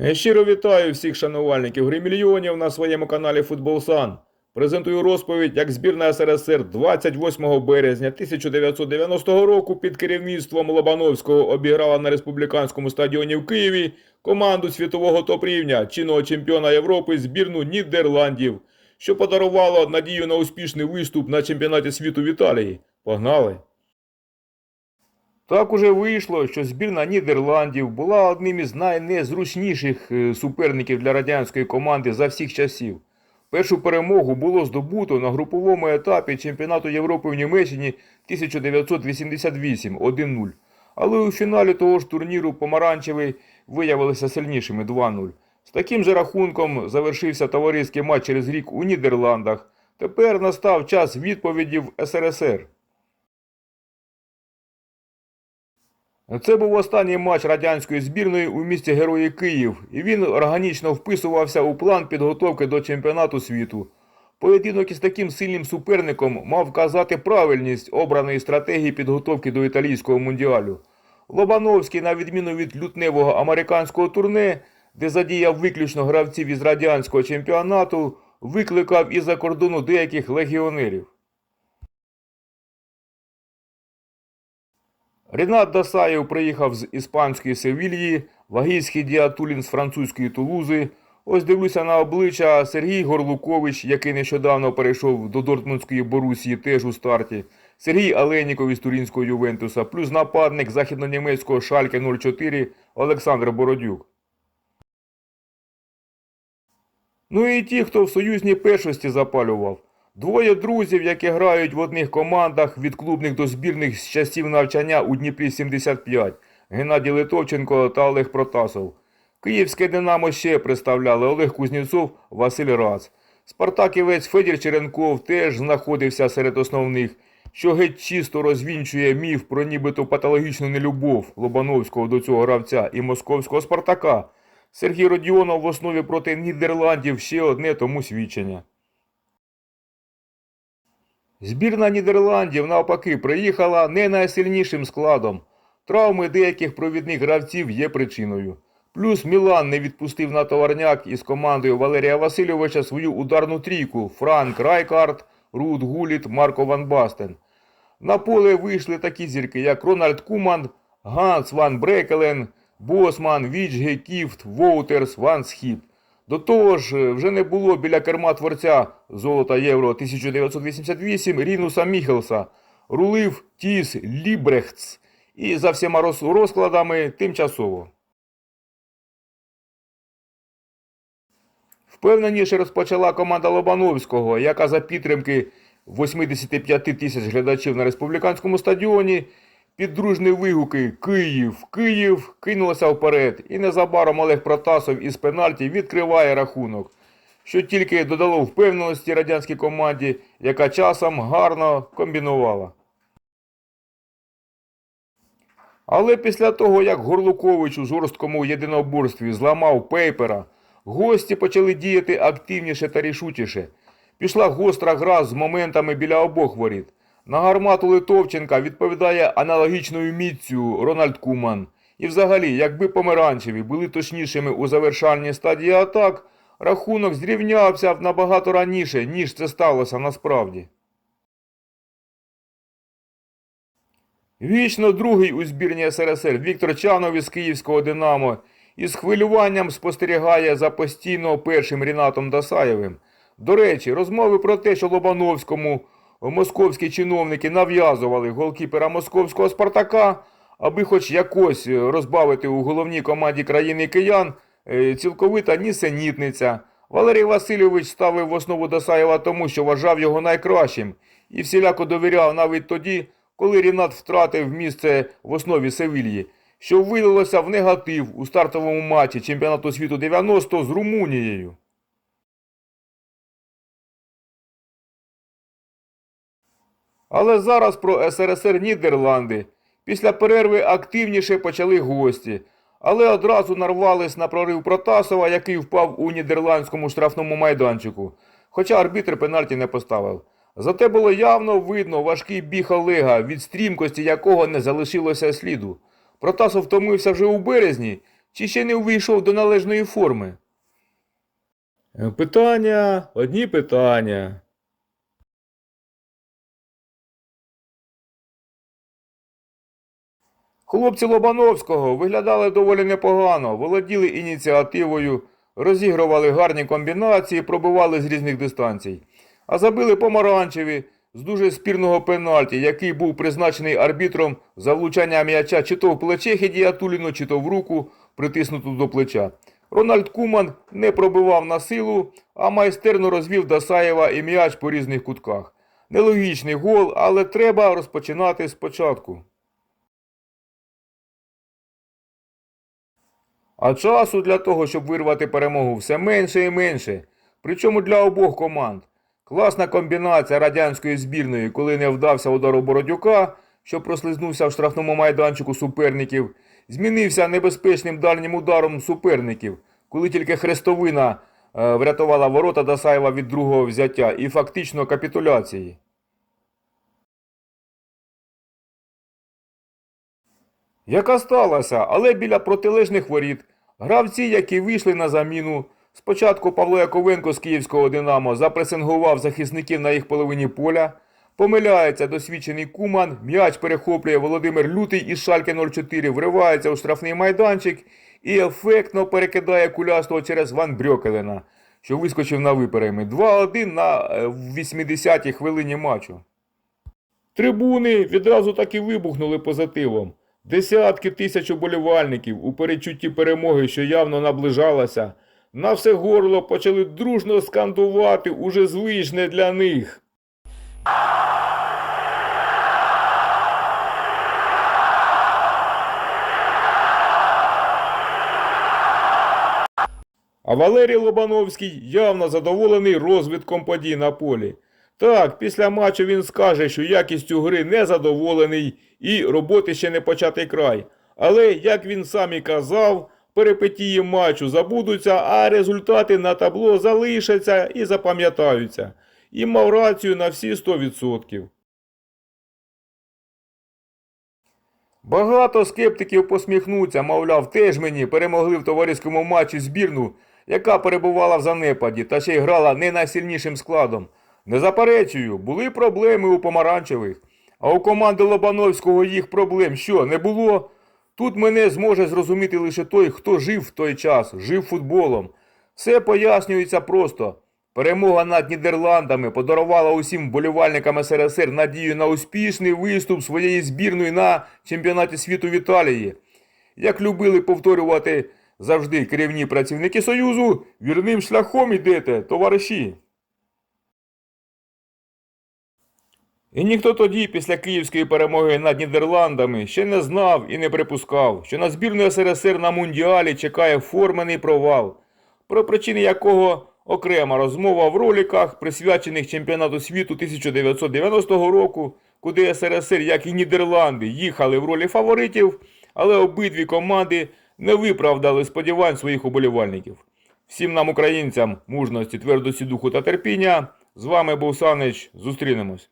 Е, Щиро вітаю всіх шанувальників гри мільйонів на своєму каналі Футбол Сан. Презентую розповідь, як збірна СРСР 28 березня 1990 року під керівництвом Лобановського обіграла на республіканському стадіоні в Києві команду світового топ-рівня, чинного чемпіона Європи збірну Нідерландів, що подарувало надію на успішний виступ на чемпіонаті світу в Італії. Погнали! Так уже вийшло, що збірна Нідерландів була одним із найнезручніших е, суперників для радянської команди за всіх часів. Першу перемогу було здобуто на груповому етапі чемпіонату Європи в Німеччині 1988 1-0. Але у фіналі того ж турніру помаранчеві виявилися сильнішими 2-0. З таким же рахунком завершився товариський матч через рік у Нідерландах. Тепер настав час відповіді в СРСР. Це був останній матч радянської збірної у місті Герої Київ, і він органічно вписувався у план підготовки до чемпіонату світу. Поєдинок із таким сильним суперником мав вказати правильність обраної стратегії підготовки до італійського мундіалю. Лобановський, на відміну від лютневого американського турне, де задіяв виключно гравців із радянського чемпіонату, викликав із-за кордону деяких легіонерів. Ренат Дасаєв приїхав з іспанської Севільї, Вагійський Діатулін з французької Тулузи. Ось дивлюся на обличчя Сергій Горлукович, який нещодавно перейшов до Дортмундської Борусії теж у старті. Сергій Аленіков із Турінського Ювентуса, плюс нападник західнонімецького Шальке 04 Олександр Бородюк. Ну і ті, хто в союзній першості запалював. Двоє друзів, які грають в одних командах від клубних до збірних з часів навчання у Дніпрі 75. Геннадій Литовченко та Олег Протасов. Київське Динамо ще представляли Олег Кузнєцов, Василь Рац. Спартаківець Федір Черенков теж знаходився серед основних, що геть чисто розвінчує міф про нібито патологічну нелюбов Лобановського до цього гравця і московського Спартака. Сергій Родіонов в основі проти Нідерландів ще одне тому свідчення. Збірна Нідерландів, навпаки, приїхала не найсильнішим складом. Травми деяких провідних гравців є причиною. Плюс Мілан не відпустив на товарняк із командою Валерія Васильовича свою ударну трійку Франк Райкард, Руд Гуліт, Марко Ван Бастен. На поле вийшли такі зірки, як Рональд Куман, Ганс Ван Брекелен, Босман, Вічге, Кіфт, Воутерс, Ван Схіп. До того ж, вже не було біля керма творця золота Євро 1988 Рінуса Міхелса, рулив Тіс Лібрехтс і за всіма розкладами тимчасово. Впевненіше розпочала команда Лобановського, яка за підтримки 85 тисяч глядачів на республіканському стадіоні під дружні вигуки Київ, Київ кинулася вперед, і незабаром Олег Протасов із пенальті відкриває рахунок, що тільки додало впевненості радянській команді, яка часом гарно комбінувала. Але після того, як Горлукович у жорсткому єдиноборстві зламав пейпера, гості почали діяти активніше та рішучіше. Пішла гостра гра з моментами біля обох воріт. На гармату Литовченка відповідає аналогічною міцю Рональд Куман. І взагалі, якби помаранчеві були точнішими у завершальній стадії атак, рахунок зрівнявся б набагато раніше, ніж це сталося насправді. Вічно другий у збірні СРСР Віктор Чанов із Київського Динамо із хвилюванням спостерігає за постійно першим Рінатом Дасаєвим. До речі, розмови про те, що Лобановському московські чиновники нав'язували голкіпера московського Спартака, аби хоч якось е, розбавити у головній команді країни киян, е, цілковита нісенітниця. Валерій Васильович ставив в основу Дасаєва тому, що вважав його найкращим, і всіляко довіряв навіть тоді, коли Рінат втратив місце в основі Севільї, що вилилося в негатив у стартовому матчі чемпіонату світу 90 з Румунією. Але зараз про СРСР Нідерланди. Після перерви активніше почали гості, але одразу нарвались на прорив Протасова, який впав у нідерландському штрафному майданчику, хоча арбітр пенальті не поставив. Зате було явно видно важкий біг Олега, від стрімкості якого не залишилося сліду. Протасов втомився вже у березні, чи ще не увійшов до належної форми? Питання, одні питання. Хлопці Лобановського виглядали доволі непогано, володіли ініціативою, розігрували гарні комбінації, пробивали з різних дистанцій. А забили помаранчеві з дуже спірного пенальті, який був призначений арбітром за влучання м'яча чи то в плече Хедіатуліну, чи то в руку, притиснуту до плеча. Рональд Куман не пробивав на силу, а майстерно розвів Дасаєва і м'яч по різних кутках. Нелогічний гол, але треба розпочинати спочатку. А часу для того, щоб вирвати перемогу, все менше і менше. Причому для обох команд. Класна комбінація радянської збірної, коли не вдався удар у Бородюка, що прослизнувся в штрафному майданчику суперників, змінився небезпечним дальнім ударом суперників, коли тільки Хрестовина е, врятувала ворота Дасаєва від другого взяття і фактично капітуляції. Яка сталася, але біля протилежних воріт гравці, які вийшли на заміну. Спочатку Павло Яковенко з київського Динамо запресингував захисників на їх половині поля. Помиляється досвідчений Куман, м'яч перехоплює Володимир Лютий із Шальки 04, вривається у штрафний майданчик і ефектно перекидає кулястого через Ван Брьокелена, що вискочив на випереми. 2-1 на е, 80-й хвилині матчу. Трибуни відразу так і вибухнули позитивом. Десятки тисяч уболівальників у передчутті перемоги, що явно наближалася, на все горло почали дружно скандувати уже звичне для них. А Валерій Лобановський явно задоволений розвитком подій на полі. Так, після матчу він скаже, що якістю гри не задоволений і роботи ще не початий край. Але, як він сам і казав, перипетії матчу забудуться, а результати на табло залишаться і запам'ятаються. І мав рацію на всі 100%. Багато скептиків посміхнуться, мовляв, теж мені перемогли в товариському матчі збірну, яка перебувала в занепаді та ще й грала не найсильнішим складом. Не заперечую, були проблеми у помаранчевих. А у команди Лобановського їх проблем що, не було? Тут мене зможе зрозуміти лише той, хто жив в той час, жив футболом. Все пояснюється просто. Перемога над Нідерландами подарувала усім вболівальникам СРСР надію на успішний виступ своєї збірної на чемпіонаті світу в Італії. Як любили повторювати завжди керівні працівники Союзу, вірним шляхом ідете, товариші. І ніхто тоді, після київської перемоги над Нідерландами, ще не знав і не припускав, що на збірну СРСР на Мундіалі чекає формений провал, про причини якого окрема розмова в роликах, присвячених чемпіонату світу 1990 року, куди СРСР, як і Нідерланди, їхали в ролі фаворитів, але обидві команди не виправдали сподівань своїх уболівальників. Всім нам, українцям, мужності, твердості духу та терпіння. З вами був Санич. Зустрінемось.